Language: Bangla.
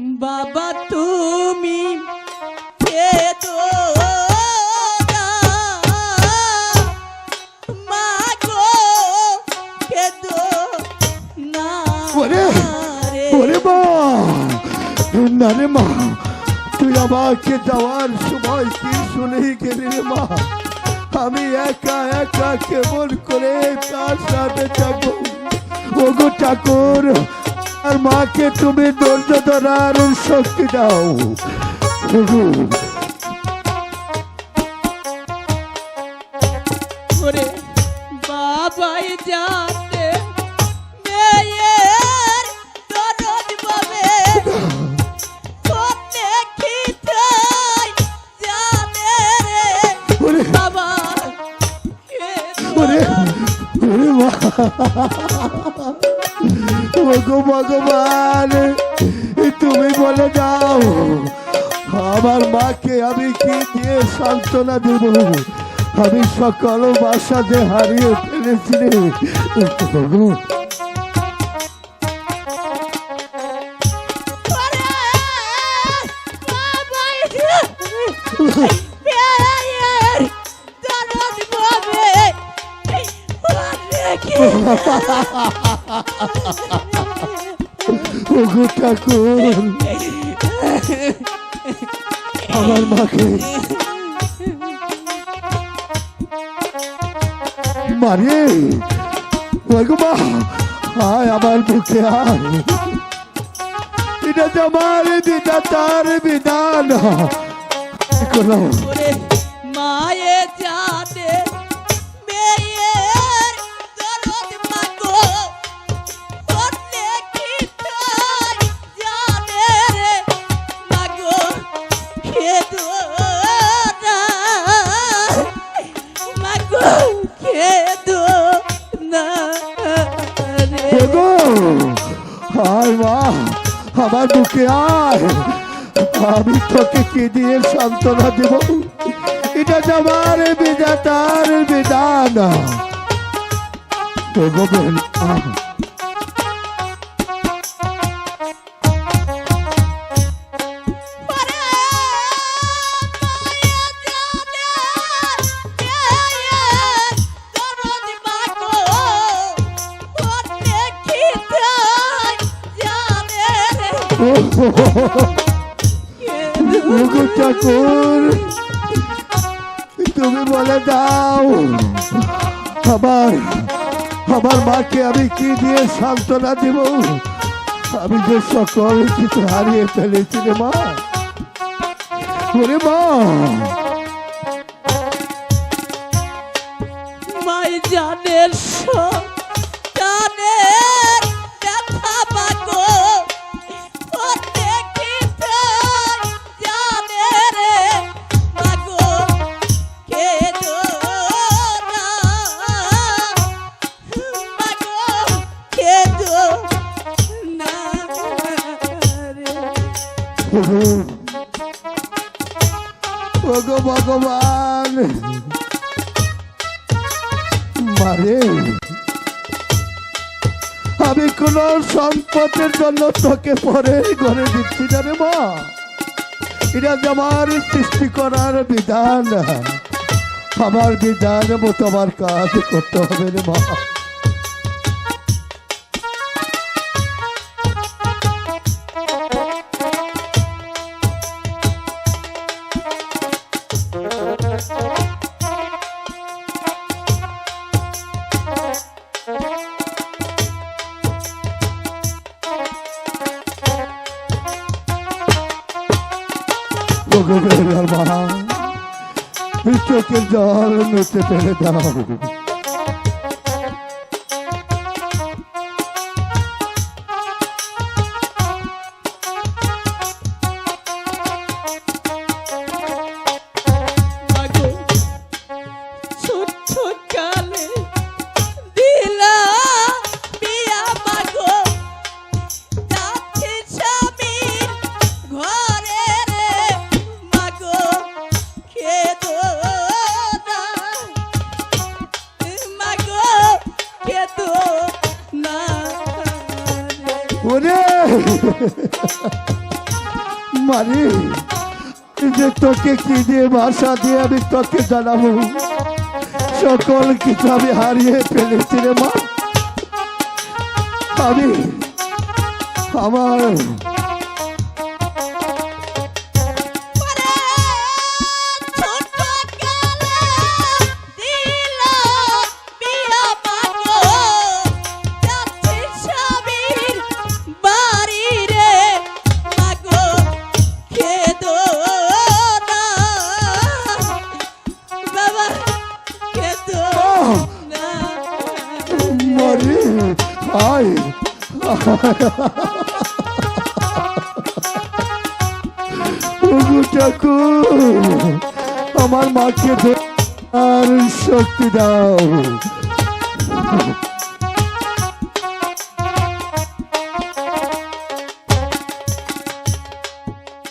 বাবা তুমি খেদো না। রে। মা তুই আমাকে যাওয়ার সময় কি শুনে গেলি রে মা আমি একা একা কেমন করে তার সাথে থাকব ওগো ঠাকুর আর মাকে তুমি ধৈর্য ধরার শক্তি দাও। ওরে বাবাই জানে মেয়ের দরদ ওগো ভগবান তুমি বলে দাও আমার মাকে আমি কি দিয়ে সান্ত্বনা দেব? আমি সকাল বাসাতে হারিয়ে ফেলেছি রে। ওরে বাবাই মেয়ের দরদ পাবে। কোনে ওগো ঠাকুর। আমার মাকে মারে ওগো মা, আয় আমার বুকে আয়। এটা তো আমার বিধা তার বিধান ওরে আমার বুকে আয়। আমি তোকে কি দিয়ে সান্ত্বনা দেব? এটা আমার বিধাতার বিধান। ওগো ঠাকুর তুমি বলে দাও। আমার আমার মাকে আমি কি দিয়ে সান্ত্বনা দেব? আমি যে সকল কিছু হারিয়ে ফেলেছি রে মা। ওরে মা। মাই জানের সন্তানের ভগবান। মারে। আমি কোন সম্পদের জন্য তোকে পরে ঘরে দিচ্ছি না রে মা। এটা আমার সৃষ্টি করার বিধান। আমার বিধান মতো আমার কাজ করতে হবে রে মা। ওগো বেলার বিশ্বকে জল মুছে ফেলে দাও। ওরে! মারি, যে তোকে কি দিয়ে ভাষা দিয়ে আমি তোকে জানাব? সকল কিছু আমি হারিয়ে ফেলেছি রে মা। আমি আমার ঠাকুর আমার মাকে আর শক্তি দাও।